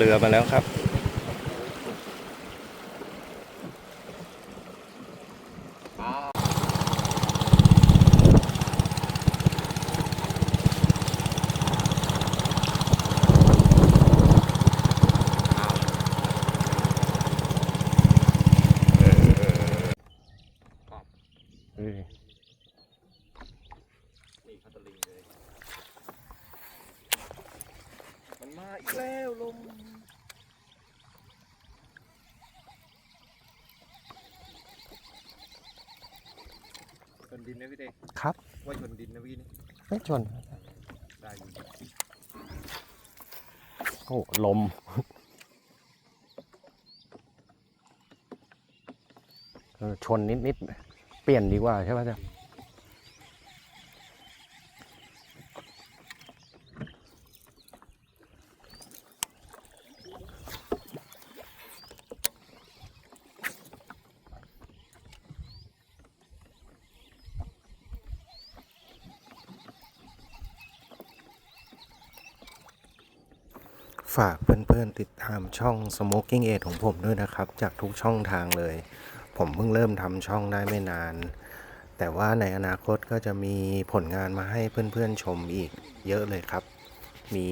เรือมาแล้วครับ นี่พัตลิงเลย มันมาอีกแล้วลมชนดินนะพี่เด็กครับ ว่าชนดินนะพี่นี่ไม่ชน ได้อยู่โอ้ลมเออชนนิดนิดๆ เปลี่ยนดีกว่าใช่ไหมจ๊ะ ฝากเพื่อนๆติดตามช่อง Smoking Aid ของผมด้วยนะครับ จากทุกช่องทางเลย ผมเพิ่งเริ่มทำช่องได้ไม่นาน แต่ว่าในอนาคตก็จะมีผลงานมาให้เพื่อนๆชมอีกเยอะเลยครับ มี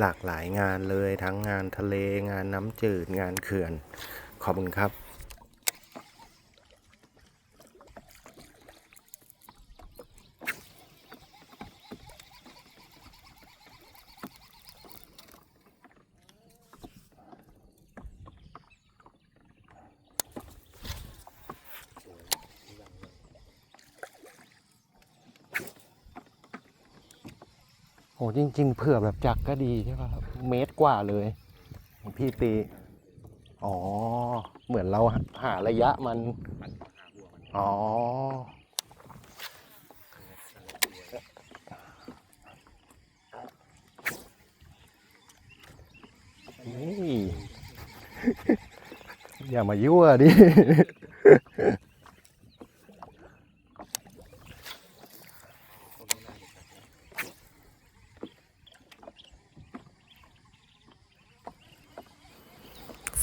หลากหลายงานเลยทั้งงานทะเลงานน้ำจืดงานเขื่อน ขอบคุณครับ โอ้จริง ๆ เผื่อแบบจักก็ดีใช่ป่ะครับเมตรกว่าเลย พี่ตี อ๋อ เหมือนเราหาระยะมัน อ๋อ นี่ อย่ามายั่วดิ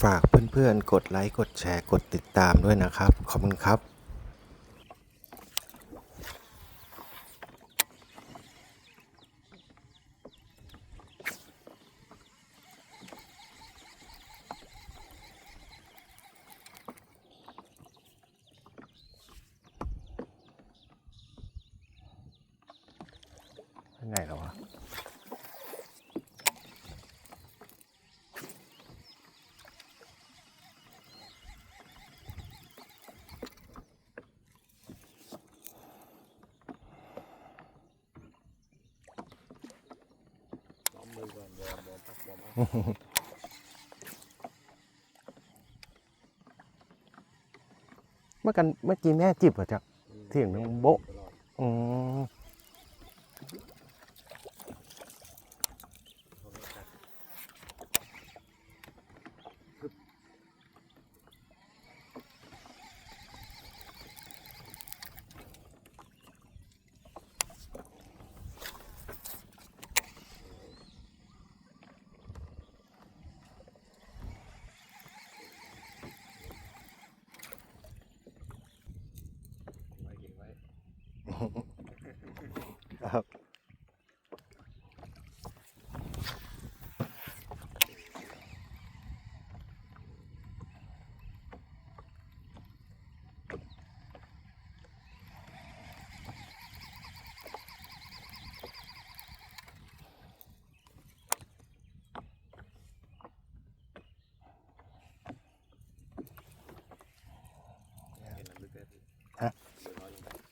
ฝากเพื่อนๆ กดไลค์ กดแชร์ กดติดตามด้วยนะครับ ขอบคุณครับไหนแล้ววะ ล้อมมือก่อนวอร์มวอร์มพักวอร์มพัก เมื่อกันเมื่อกี้แม่จิบเหรอจ๊ะเสียงนึงโบ๊ะอืม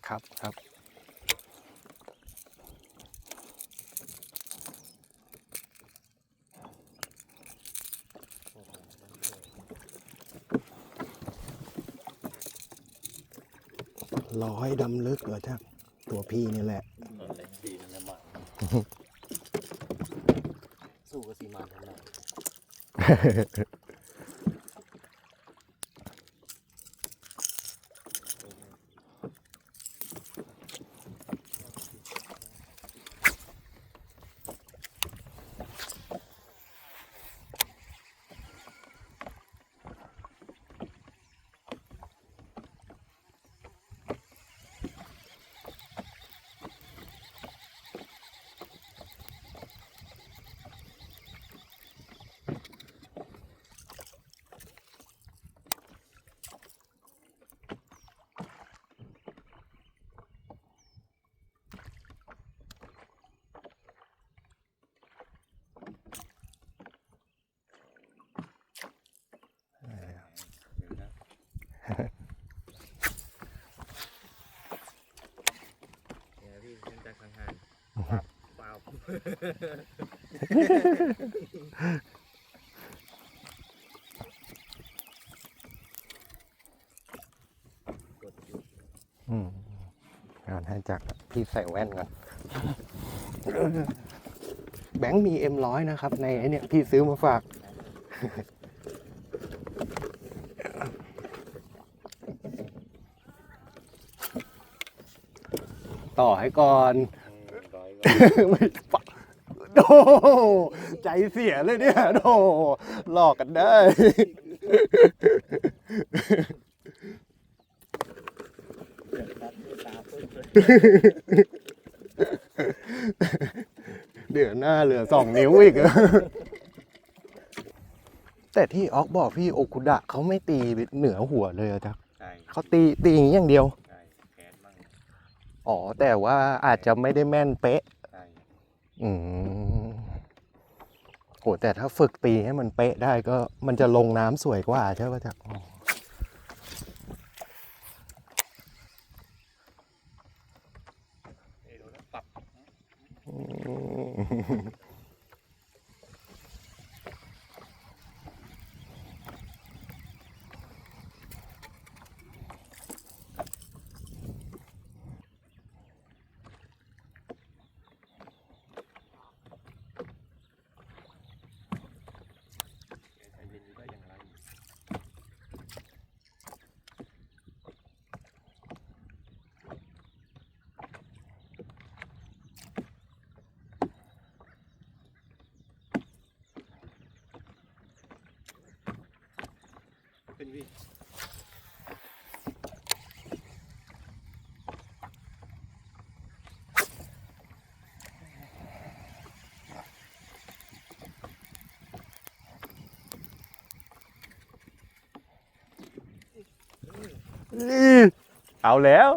ครับครับลอยดำลึกเหรท่านตัวพี่นี่แหละ สู้กับซีมานทำไม อยู่อืมงานให้จักรพี่ใส่แว่นก่อนแบงค์มีเอ็มร้อยนะครับ ในไอเนี่ยพี่ซื้อมาฝาก ต่อให้ก่อน ไม่ป โดใจเสียเลยเนี่ยโดหลอกกันได้ เดี๋ยวหน้าเหลือสองนิ้วอีก แต่ที่ออกบอกพี่โอคุดะเขาไม่ตีเหนือหัวเลยอะจ๊ะใช่เขาตีตีอย่างนี้อย่างเดียว ใช่แขนมั่งอ๋อ แต่ว่าอาจจะไม่ได้แม่นเป๊ะใช่ อืมโหแต่ถ้าฝึกตีให้มันเป๊ะได้ก็มันจะลงน้ำสวยกว่าใช่ป่ะจ๊ะอ๋อเอ้ยโดนแล้วปรับอืมใจเย็นอยู่ได้อย่างไร เป็นพี่ เอาแล้ว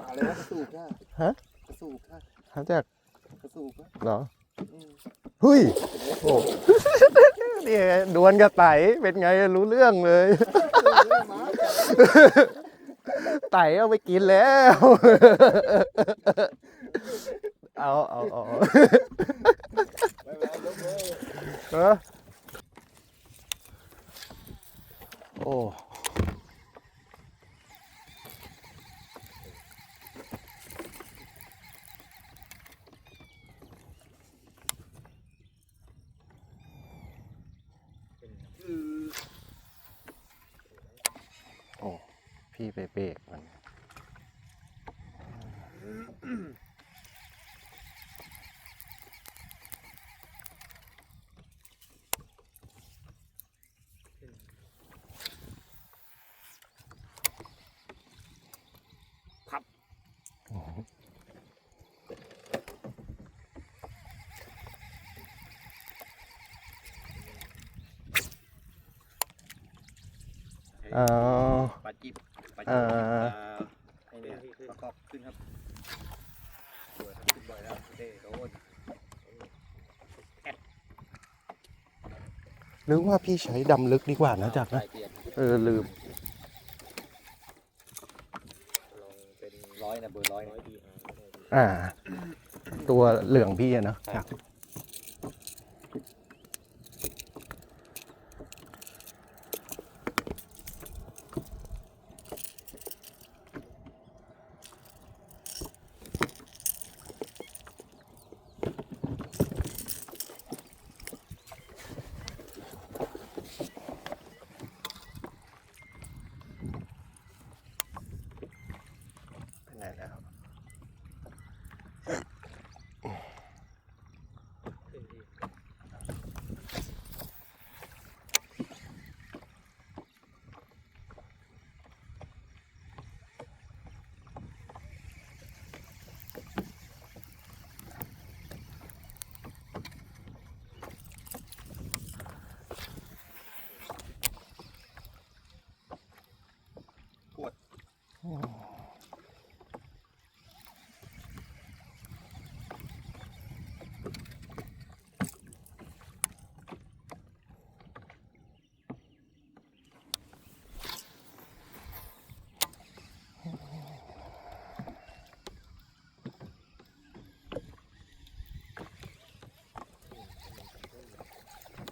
ปลาเลยวะกระสูบค่ะฮะกระสูบค่ะเขาจากกระสูบค่ะเหรออืมเฮ้ยโอ้เนี่ยดวลกับไต่เป็นไงรู้เรื่องเลย ไต่เอาไปกินแล้ว เอาเอาเอาไม่เป็นไรยกเลยเออโอ้อื พี่ไปเบรกมัน เอา ปลาจิบปลา เอ จิบ อ ไอ้เนี่ยประกอบขึ้นครับสวยครับขึ้นบ่อยแล้วเด้โดน หรือว่าพี่ใช้ดำลึกดีกว่านะจักรนะสายเปลี่ยนเออลืมลองเป็นร้อยนะเบอร์ร้อยร้อยดีอ่า ตัวเหลืองพี่อะเนอะจัก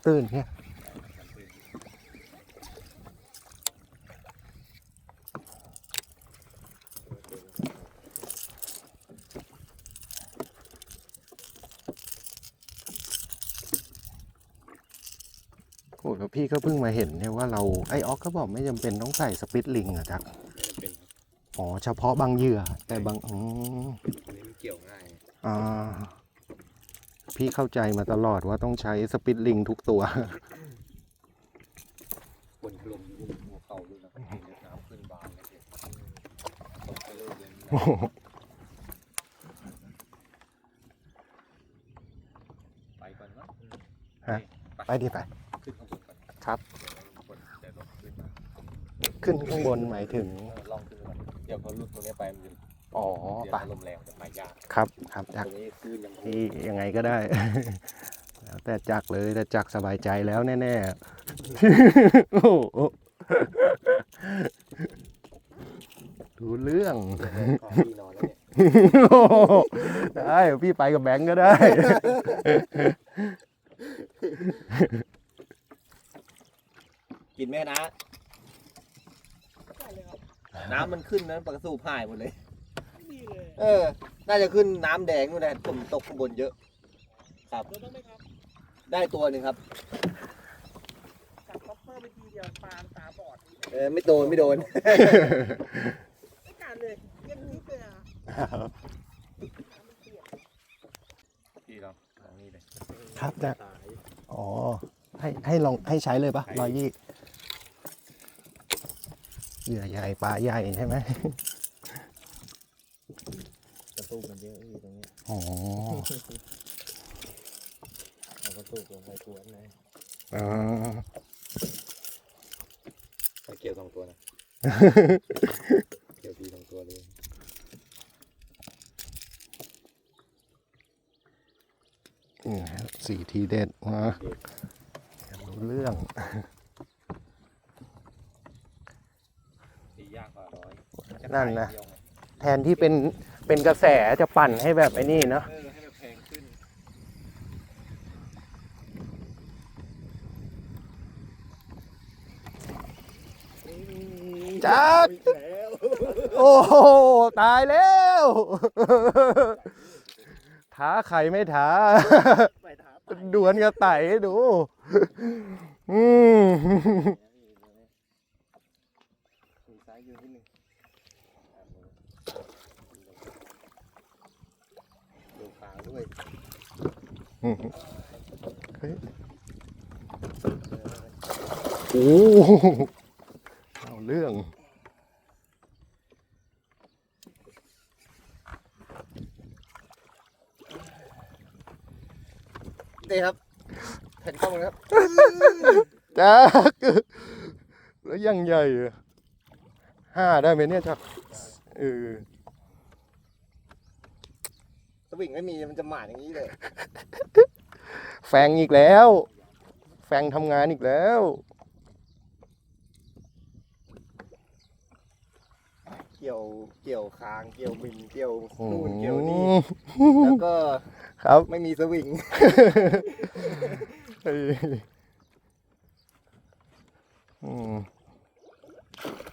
ตื้นเนี่ยน้ำตื้นโอ้แล้วพี่ก็เพิ่งมาเห็นเนี่ยว่าเราไอออกก็บอกไม่จำเป็นต้องใส่สปิตลิงอะจักเป็นครับอ๋อเฉพาะบางเหยื่อแต่บางอืมอันนี้มันเกี่ยวง่ายอ่า พี่เข้าใจมาตลอดว่าต้องใช้สปิตลิงทุกตัวบนลมอยู่บนหัวเข่าด้วยนะเห็นน้ำขึ้นบานเลยเด็กตกไปเลยเลยโอ้โหไปก่อนเนาะฮะไปดิไปขึ้นข้างบนก่อนครับข้างบนเดี๋ยวรถขึ้นมาขึ้นข้างบนหมายถึงเออลองขึ้นมาเดี๋ยวเขาลุดตรงนี้ไปมันจะ อ๋อเดี๋ยวไปมันลมแรงจะมายากครับครับตจักรงนี้คลื่นยังโหที่ยังไงก็ได้ แล้วแต่จักเลยแต่จักสบายใจแล้วแน่ๆ โอ้โหดูเรื่องของพี่นอนแล้วเนี่ยโอ้โหได้พี่ไปกับแบงก์ก็ได้ กินไหมนะ น้ำมันขึ้นนะปลากระสูบหายหมดเลย เออ น่าจะขึ้นน้ำแดงนู่นแหละผมตกข้างบนเยอะ ครับ โดนบ้างไหมครับได้ตัวหนึ่งครับ จับคอปเปอร์ไปทีเดียวปางตาบอดเออไม่โดนไม่โดน ไม่การเลยเยี่ยงนิดเลยอะน้ำมันเปียกพี่เราทางนี้เลยครับจักอ๋อ ให้ให้ลองให้ใช้เลยปะร้อยยี่เหยื่อใหญ่ปลาใหญ่ใช่ไหม กระตูกมันเยอะพี่ตรงนี้อ๋อเอากระตูกลงไปทวนเลยอ๋อเกี่ยวสองตัวนะ เกี่ยวพี่สองตัวเลยนี่ฮะสี่ทีเด็ดมารู้เรื่องตียากกว่าร้อยนั่นนะ แทนที่เป็น เป็นกระแสจะปั่นให้แบบไอ้นี่เนาะเออให้มันแพงขึ้น จักแล้วโอ้โห ตายแล้ว ท้าใครไม่ท้า ไปถาม ดวลกระไต่ให้ดู อืมมีซ้ายยืนที่หนึ่งดูขาด้วย เฮ้ย โอ้โหเอาเรื่อง นี่ครับแผ่นกล้องเลยครับจักแล้วยังใหญ่ห้าได้ไหมเนี่ยจักเออ วิงไม่มีมันจะหมาอย่างนี้เลย แฟงอีกแล้ว แฟงทำงานอีกแล้ว เกี่ยวเกี่ยวคางเกี่ยวบินเกี่ยวอืนู่นเกี่ยวนี่มแล้วก็ครับไม่มีสวิงเฮ้ยอืม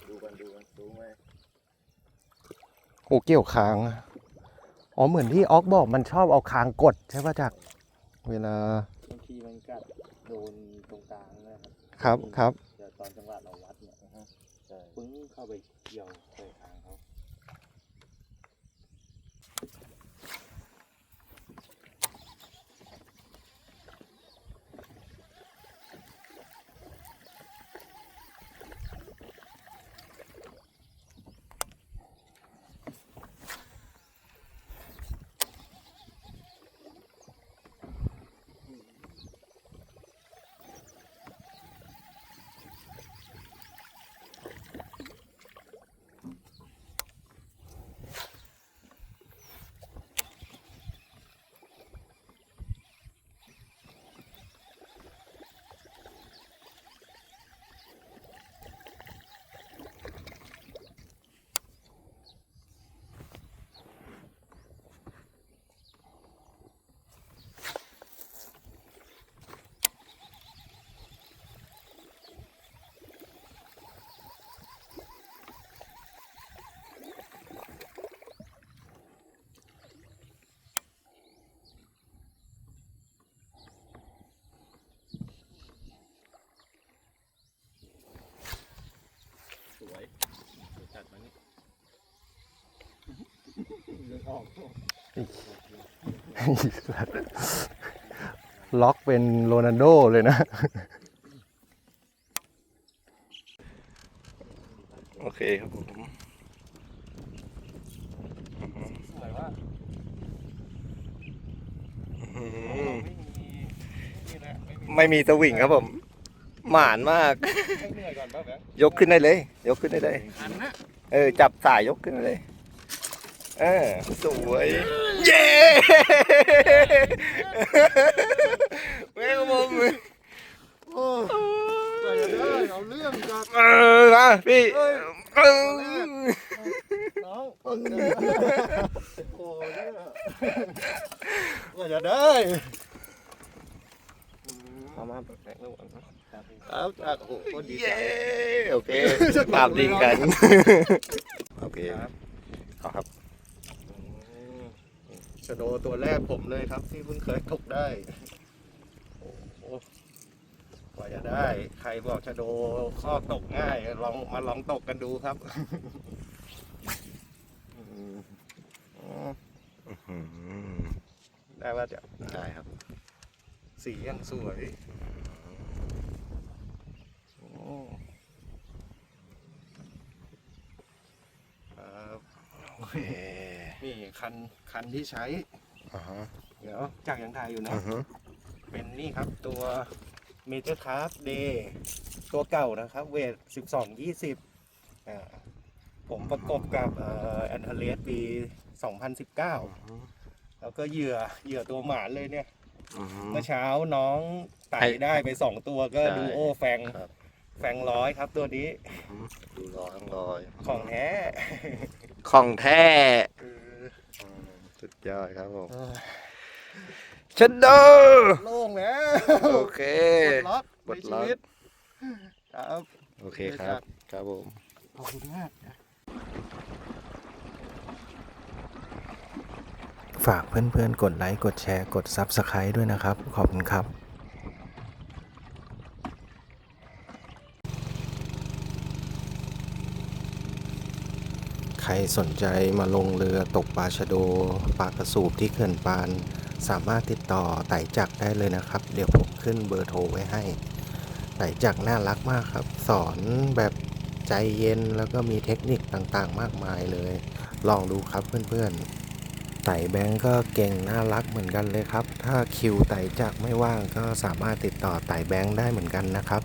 ดูกันดูกันดูไหมโอ้เกี่ยวคางอะ อ๋อเหมือนที่ออกบอกมันชอบเอาคางกดใช่ป่ะจักเวลาบางทีมันกัดโดนตรงกลางนะครับครับครับ เดี๋ยวตอนจังหวะเราวัดเนี่ยนะฮะปึ้งเข้าไปเกี่ยวใส่คาง ล็อกเป็นโรนัลโดเลยนะ โอเคครับผมสวยว่าไม่มีสวิงครับผม หมานมากให้เหนื่อยก่อนป่ะแบงค์ยกขึ้นได้เลย ยกขึ้นได้เลยอันนะเออ จับสายยกขึ้นได้เลย เออสวย เย้แม่งผมโอ้กว่าจะได้เอาเรื่องจากเออมาพี่เออน้องโอ้เนี่ยกว่าจะได้เอามาแบ่งลูกครับจากโอ้โหดีใจเย้โอเคปราบดินกัน โอเค เอาครับ ชโดตัวแรกผมเลยครับ ที่เพิ่งเคยตกได้ โอ้โหกว่าจะได้ ใครบอกชโดข้อตกง่าย ลองมาลองตกกันดูครับได้ว่าจะได้ครับ สียังสวยโอ้ครับโอเค คันคันที่ใช้ อ่าฮะเดี๋ยวจากยังไทยอยู่นะ อ่าฮะเป็นนี่ครับตัวเมเจอร์คาร์ d เดย์ตัวเก่านะครับ เวท 12 20อ่าผมประกบกับแอนเทเลสปี 2019 แล้วก็เหยื่อเหยื่อตัวหมานเลยเนี่ย อือฮึ เมื่อเช้าน้องไต่ให้ได้ไปสองตัวก็ใช่ดูโอแฟงครับ แฟงร้อยครับตัวนี้ดูรอยรอยของแท้ ของแท้ คือ สุดยอดครับผมเออชันโดโล่งแล้วโอเคปลดล็อกปลดในล็อกชีวิตครับโอเคครับ ครับผมขอบคุณมากฝากเพื่อนๆ กดไลค์ กดแชร์ กด Subscribe ด้วยนะครับ ขอบคุณครับ ใครสนใจมาลงเรือตกปลาชะโดปลากระสูบที่เขื่อนปาน สามารถติดต่อไต่จักได้เลยนะครับ เดี๋ยวผมขึ้นเบอร์โทรไว้ให้ ไต่จักน่ารักมากครับ สอนแบบใจเย็นแล้วก็มีเทคนิคต่างๆ มากมายเลย ลองดูครับเพื่อนๆ ไต่แบงก์ก็เก่งน่ารักเหมือนกันเลยครับ ถ้าคิวไต่จักไม่ว่างก็สามารถติดต่อไต่แบงก์ได้เหมือนกันนะครับ